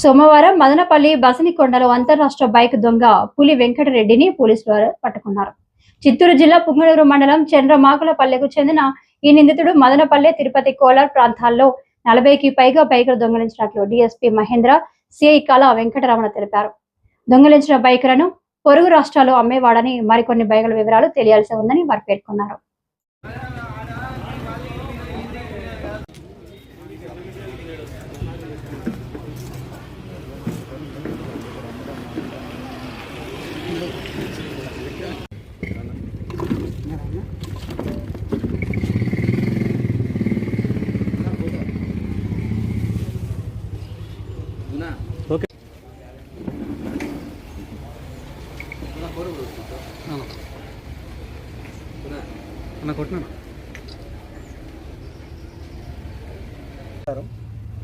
సోమవారం మదనపల్లి బసనికొండలో అంతరాష్ట్ర బైక్ దొంగ పులి వెంకటరెడ్డిని పోలీసులు పట్టుకున్నారు. చిత్తూరు జిల్లా పుంగనూరు మండలం చంద్రమాకులపల్లెకు చెందిన ఈ నిందితుడు మదనపల్లె తిరుపతి కోలార్ ప్రాంతాల్లో నలభైకి పైగా బైకులు దొంగలించినట్లు డీఎస్పీ మహేంద్ర సిఐ కళా వెంకటరమణ తెలిపారు. దొంగలించిన బైకులను పొరుగు రాష్ట్రాలు అమ్మేవాడని మరికొన్ని బైకుల వివరాలు తెలియాల్సి ఉందని వారు పేర్కొన్నారు. ఉంది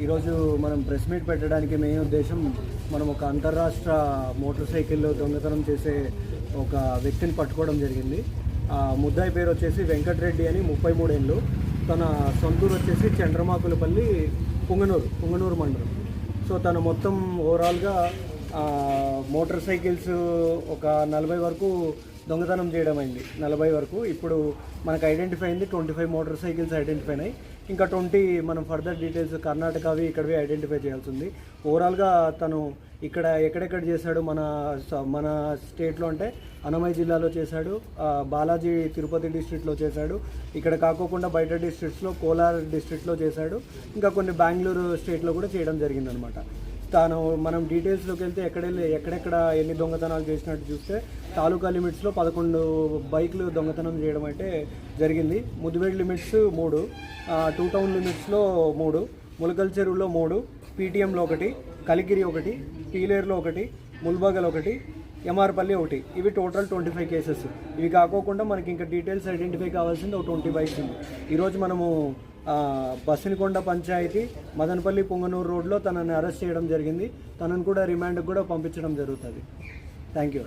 ఈరోజు మనం ప్రెస్ మీట్ పెట్టడానికి మెయిన్ ఉద్దేశం మనం ఒక అంతర్రాష్ట్ర మోటార్ సైకిల్ దొంగతనం చేసే ఒక వ్యక్తిని పట్టుకోవడం జరిగింది. ఆ ముద్దాయి పేరు వచ్చేసి వెంకటరెడ్డి అని ముప్పై మూడేళ్ళు. తన సొంతూరు వచ్చేసి చంద్రమాకులపల్లి పుంగనూరు పుంగనూరు మండలం. సో తను మొత్తం ఓవరాల్గా మోటార్ సైకిల్స్ ఒక నలభై వరకు దొంగతనం చేయడం అయింది నలభై వరకు. ఇప్పుడు మనకు ఐడెంటిఫై అయింది twenty five motor cycles identify అయినాయి. ఇంకా ట్వంటీ మనం ఫర్దర్ డీటెయిల్స్ కర్ణాటకవి ఇక్కడవి ఐడెంటిఫై చేయాల్సింది. ఓవరాల్గా తను ఇక్కడ ఎక్కడెక్కడ చేశాడు మన స- మన స్టేట్లో అంటే అన్నమయ్య జిల్లాలో చేశాడు బాలాజీ తిరుపతి డిస్ట్రిక్ట్లో చేశాడు ఇక్కడ కాకోకుండా బయట డిస్ట్రిక్ట్స్లో కోలార్ డిస్ట్రిక్ట్లో చేశాడు ఇంకా కొన్ని బెంగళూరు స్టేట్లో కూడా చేయడం జరిగిందనమాట తాను మనం డీటెయిల్స్లోకి వెళ్తే ఎక్కడెళ్ళి ఎక్కడెక్కడ ఎన్ని దొంగతనాలు చేసినట్టు చూస్తే తాలూకా లిమిట్స్లో పదకొండు బైకులు దొంగతనం చేయడం అయితే జరిగింది. ముదివేడ్ లిమిట్స్ మూడు టూ టౌన్ లిమిట్స్లో మూడు ములకల్ చెరువులో మూడు పీటీఎంలో ఒకటి కలిగిరి ఒకటి పీలేరులో ఒకటి ముల్బాగల్ ఒకటి ఎంఆర్పల్లి ఒకటి. ఇవి టోటల్ ట్వంటీ ఫైవ్ కేసెస్ ఇవి కాకోకుండా మనకి ఇంకా డీటెయిల్స్ ఐడెంటిఫై కావాల్సింది ఒక ట్వంటీ బైక్స్ ఉంది. ఈరోజు మనము బసినికొండ పంచాయతీ మదనపల్లి పొంగనూరు రోడ్లో తనని అరెస్ట్ చేయడం జరిగింది. తనను కూడా రిమాండ్కి కూడా పంపించడం జరుగుతుంది. Thank you